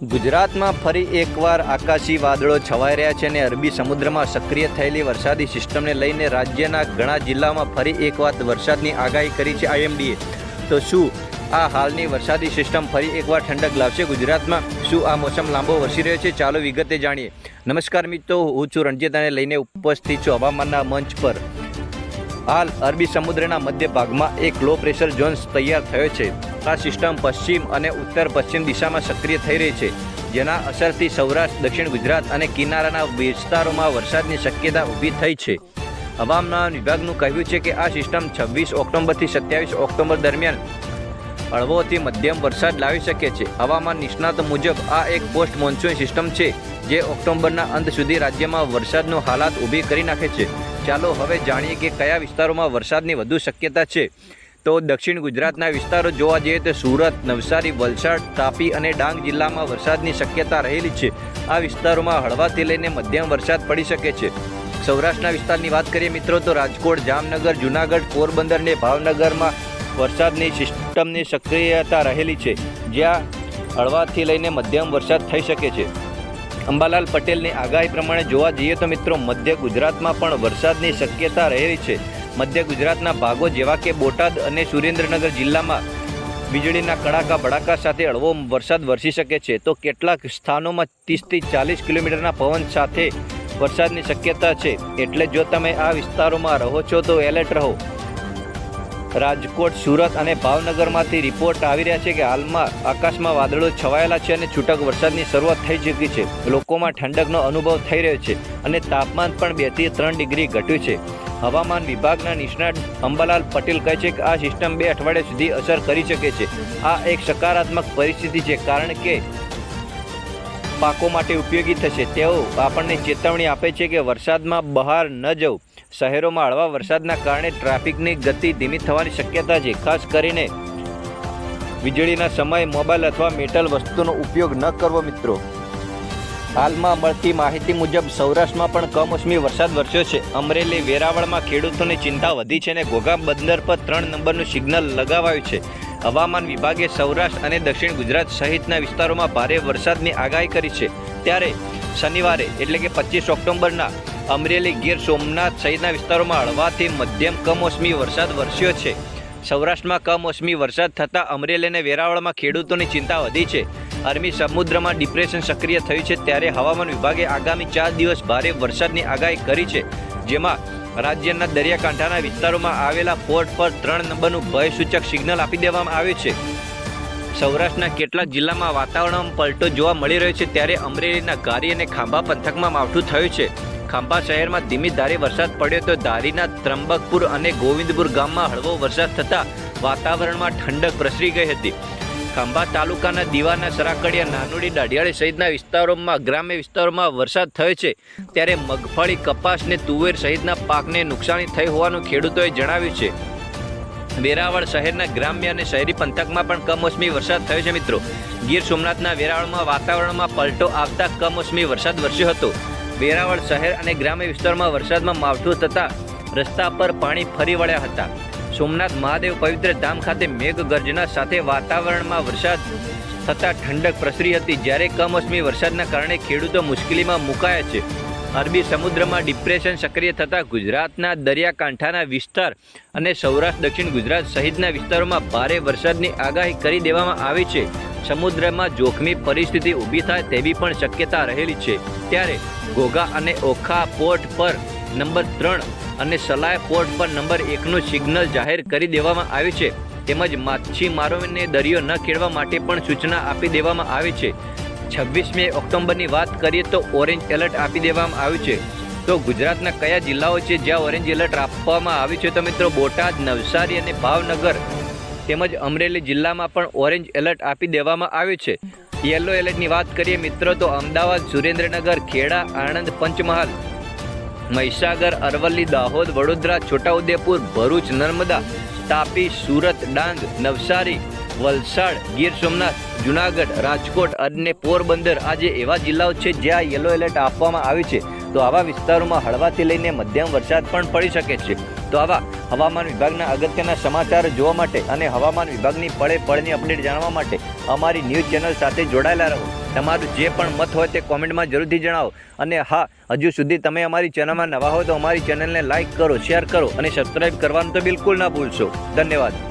ગુજરાતમાં ફરી એકવાર આકાશી વાદળો છવાઈ રહ્યા છે અને અરબી સમુદ્રમાં સક્રિય થયેલી વરસાદી સિસ્ટમને લઈને રાજ્યના ઘણા જિલ્લાઓમાં ફરી એકવાર વરસાદની આગાહી કરી છે આઈએમડીએ. તો શું આ હાલની વરસાદી સિસ્ટમ ફરી એકવાર ઠંડક લાવશે ગુજરાતમાં? શું આ મોસમ લાંબો વરસી રહ્યો છે? ચાલો વિગતે જાણીએ. નમસ્કાર મિત્રો, હું છું રણજીત અને લઈને ઉપસ્થિત છું હવામાનના મંચ પર. હાલ અરબી સમુદ્રના મધ્ય ભાગમાં એક લો પ્રેશર ઝોન તૈયાર થયો છે. આ સિસ્ટમ પશ્ચિમ અને ઉત્તર પશ્ચિમ દિશામાં સક્રિય થઈ રહી છે, જેના અસરથી સૌરાષ્ટ્ર, દક્ષિણ ગુજરાત અને કિનારાના વિસ્તારોમાં વરસાદની શક્યતા ઊભી થઈ છે. હવામાન વિભાગનું કહ્યું છે કે આ સિસ્ટમ છવ્વીસ ઓક્ટોબરથી સત્યાવીસ ઓક્ટોબર દરમિયાન હળવોથી મધ્યમ વરસાદ લાવી શકે છે. હવામાન નિષ્ણાતો મુજબ આ એક પોસ્ટ મોન્સૂન સિસ્ટમ છે, જે ઓક્ટોબરના અંત સુધી રાજ્યમાં વરસાદનું હાલાત ઊભી કરી નાખે છે. ચાલો હવે જાણીએ કે કયા વિસ્તારોમાં વરસાદની વધુ શક્યતા છે. તો દક્ષિણ ગુજરાતના વિસ્તારો જોવા જઈએ તો સુરત, નવસારી, વલસાડ, તાપી અને ડાંગ જિલ્લામાં વરસાદની શક્યતા રહેલી છે. આ વિસ્તારોમાં હળવાથી લઈને મધ્યમ વરસાદ પડી શકે છે. સૌરાષ્ટ્રના વિસ્તારની વાત કરીએ મિત્રો તો રાજકોટ, જામનગર, જુનાગઢ, પોરબંદર અને ભાવનગરમાં વરસાદની સિસ્ટમની સક્રિયતા રહેલી છે, જ્યાં હળવાથી લઈને મધ્યમ વરસાદ થઈ શકે છે. અંબાલાલ પટેલની આગાહી પ્રમાણે જોવા જઈએ તો મિત્રો મધ્ય ગુજરાતમાં પણ વરસાદની શક્યતા રહેલી છે. મધ્ય ગુજરાતના ભાગો જેવા કે બોટાદ અને સુરેન્દ્રનગર જિલ્લામાં વીજળીના કડાકા, ભડાકા સાથે હળવો વરસાદ વરસી શકે છે. તો કેટલાક સ્થાનોમાં ત્રીસથી ચાલીસ કિલોમીટરના પવન સાથે વરસાદની શક્યતા છે. એટલે જો તમે આ વિસ્તારોમાં રહો છો, તો એલર્ટ રહો. રાજકોટ, સુરત અને ભાવનગરમાંથી રિપોર્ટ આવી રહ્યા છે કે હાલમાં આકાશમાં વાદળો છવાયેલા છે અને છૂટક વરસાદની શરૂઆત થઈ ચૂકી છે. લોકોમાં ઠંડકનો અનુભવ થઈ રહ્યો છે અને તાપમાન પણ બેથી ત્રણ ડિગ્રી ઘટ્યું છે. હવામાન વિભાગના નિષ્ણાત અંબાલાલ પટેલ કહે છે કે આ સિસ્ટમ બે અઠવાડિયા સુધી અસર કરી શકે છે. આ એક સકારાત્મક પરિસ્થિતિ છે, કારણ કે પાકો માટે ઉપયોગી થશે. તેઓ આપણને ચેતવણી આપે છે કે વરસાદમાં બહાર ન જવું. શહેરોમાં હળવા વરસાદના કારણે ટ્રાફિકની ગતિ ધીમી થવાની શક્યતા છે. ખાસ કરીને વીજળીના સમયે મોબાઈલ અથવા મેટલ વસ્તુનો ઉપયોગ ન કરવો, મિત્રો. હાલમાં મળતી માહિતી મુજબ સૌરાષ્ટ્રમાં પણ કમોસમી વરસાદ વરસ્યો છે. અમરેલી, વેરાવળમાં ખેડૂતોની ચિંતા વધી છે અને ઘોઘા બંદર પર ત્રણ નંબરનું સિગ્નલ લગાવાયું છે. હવામાન વિભાગે સૌરાષ્ટ્ર અને દક્ષિણ ગુજરાત સહિતના વિસ્તારોમાં ભારે વરસાદની આગાહી કરી છે. ત્યારે શનિવારે, એટલે કે પચીસ ઓક્ટોબરના, અમરેલી ગીર સોમનાથ સહિતના વિસ્તારોમાં હળવાથી મધ્યમ કમોસમી વરસાદ વરસ્યો છે. સૌરાષ્ટ્રમાં કમોસમી વરસાદ થતાં અમરેલી અને વેરાવળમાં ખેડૂતોની ચિંતા વધી છે. અરબી સમુદ્રમાં ડિપ્રેશન સક્રિય થયું છે ત્યારે હવામાન વિભાગે આગામી ચાર દિવસ ભારે વરસાદની આગાહી કરી છે, જેમાં રાજ્યના દરિયાકાંઠાના વિસ્તારોમાં આવેલા પોર્ટ પર ત્રણ નંબરનું ભયસૂચક સિગ્નલ આપી દેવામાં આવ્યું છે. સૌરાષ્ટ્રના કેટલાક જિલ્લામાં વાતાવરણમાં પલટો જોવા મળી રહ્યો છે ત્યારે અમરેલીના ગારી અને ખાંભા પંથકમાં માવઠું થયું છે. ખાંભા શહેરમાં ધીમી ધારે વરસાદ પડ્યો તો ધારીના ત્રંબકપુર અને ગોવિંદપુર ગામમાં હળવો વરસાદ થતાં વાતાવરણમાં ઠંડક પ્રસરી ગઈ હતી. ખાંભા તાલુકાના દીવાના સરાકડિયા નાનોડી દાઢિયાળી સહિતના વિસ્તારોમાં, ગ્રામ્ય વિસ્તારોમાં વરસાદ થયો છે. ત્યારે મગફળી, કપાસ ને તુવેર સહિતના પાકને નુકસાની થઈ હોવાનું ખેડૂતોએ જણાવ્યું છે. વેરાવળ શહેરના ગ્રામ્ય અને શહેરી પંથકમાં પણ કમોસમી વરસાદ થયો છે મિત્રો. ગીર સોમનાથના વેરાવળમાં વાતાવરણમાં પલટો આવતા કમોસમી વરસાદ વરસ્યો હતો. વેરાવળ શહેર અને ગ્રામ્ય વિસ્તારમાં વરસાદમાં માવઠું થતાં રસ્તા પર પાણી ફરી વળ્યા હતા. સોમનાથ મહાદેવ પવિત્ર ધામ ખાતે મેઘ ગર્જના સાથે વાતાવરણમાં વરસાદ થતાં ઠંડક પ્રસરી હતી. જ્યારે કમોસમી વરસાદના કારણે ખેડૂતો મુશ્કેલીમાં મુકાયા છે. અરબી સમુદ્રમાં ડિપ્રેશન સક્રિય થતાં ગુજરાતના દરિયાકાંઠાના વિસ્તાર અને સૌરાષ્ટ્ર, દક્ષિણ ગુજરાત સહિતના વિસ્તારોમાં ભારે વરસાદની આગાહી કરી દેવામાં આવી છે. સમુદ્રમાં જોખમી પરિસ્થિતિ ઊભી થાય તેવી પણ શક્યતા રહેલી છે. ત્યારે ઘોઘા અને ઓખા પોર્ટ પર નંબર ત્રણ અને સલાય પોર્ટ પર નંબર એકનું સિગ્નલ જાહેર કરી દેવામાં આવ્યું છે. તેમજ માછીમારોને દરિયો ન ખેડવા માટે પણ સૂચના આપી દેવામાં આવી છે. છવ્વીસમી ઓક્ટોબરની વાત કરીએ તો ઓરેન્જ એલર્ટ આપી દેવામાં આવ્યું છે. તો ગુજરાતના કયા જિલ્લાઓ છે જ્યાં ઓરેન્જ એલર્ટ આપવામાં આવ્યું છે તો મિત્રો બોટાદ, નવસારી અને ભાવનગર તેમજ અમરેલી જિલ્લામાં પણ ઓરેન્જ એલર્ટ આપી દેવામાં આવ્યું છે. યલો એલર્ટની વાત કરીએ મિત્રો તો અમદાવાદ, સુરેન્દ્રનગર, ખેડા, આણંદ, પંચમહાલ મહીસાગર, અરવલ્લી, દાહોદ, વડોદરા, છોટાઉદેપુર, ભરૂચ, નર્મદા, તાપી, સુરત, ડાંગ, નવસારી, વલસાડ, ગીર સોમનાથ, જુનાગઢ, રાજકોટ અને પોરબંદર આ જે એવા જિલ્લાઓ છે જ્યાં યલો એલર્ટ આપવામાં આવ્યું છે. તો આવા વિસ્તારોમાં હળવાથી લઈને મધ્યમ વરસાદ પણ પડી શકે છે. તો આવા હવામાન વિભાગના અગત્યના સમાચાર જોવા માટે અને હવામાન વિભાગની પળે પળની અપડેટ જાણવા માટે અમારી ન્યૂઝ ચેનલ સાથે જોડાયેલા રહો. તમારું જે પણ મત હોય તે કોમેન્ટમાં જરૂરથી જણાવો. અને હા, હજુ સુધી તમે અમારી ચેનલમાં નવા હો તો અમારી ચેનલને લાઇક કરો, શેર કરો અને સબસ્ક્રાઈબ કરવાનું તો બિલકુલ ના ભૂલશો. ધન્યવાદ.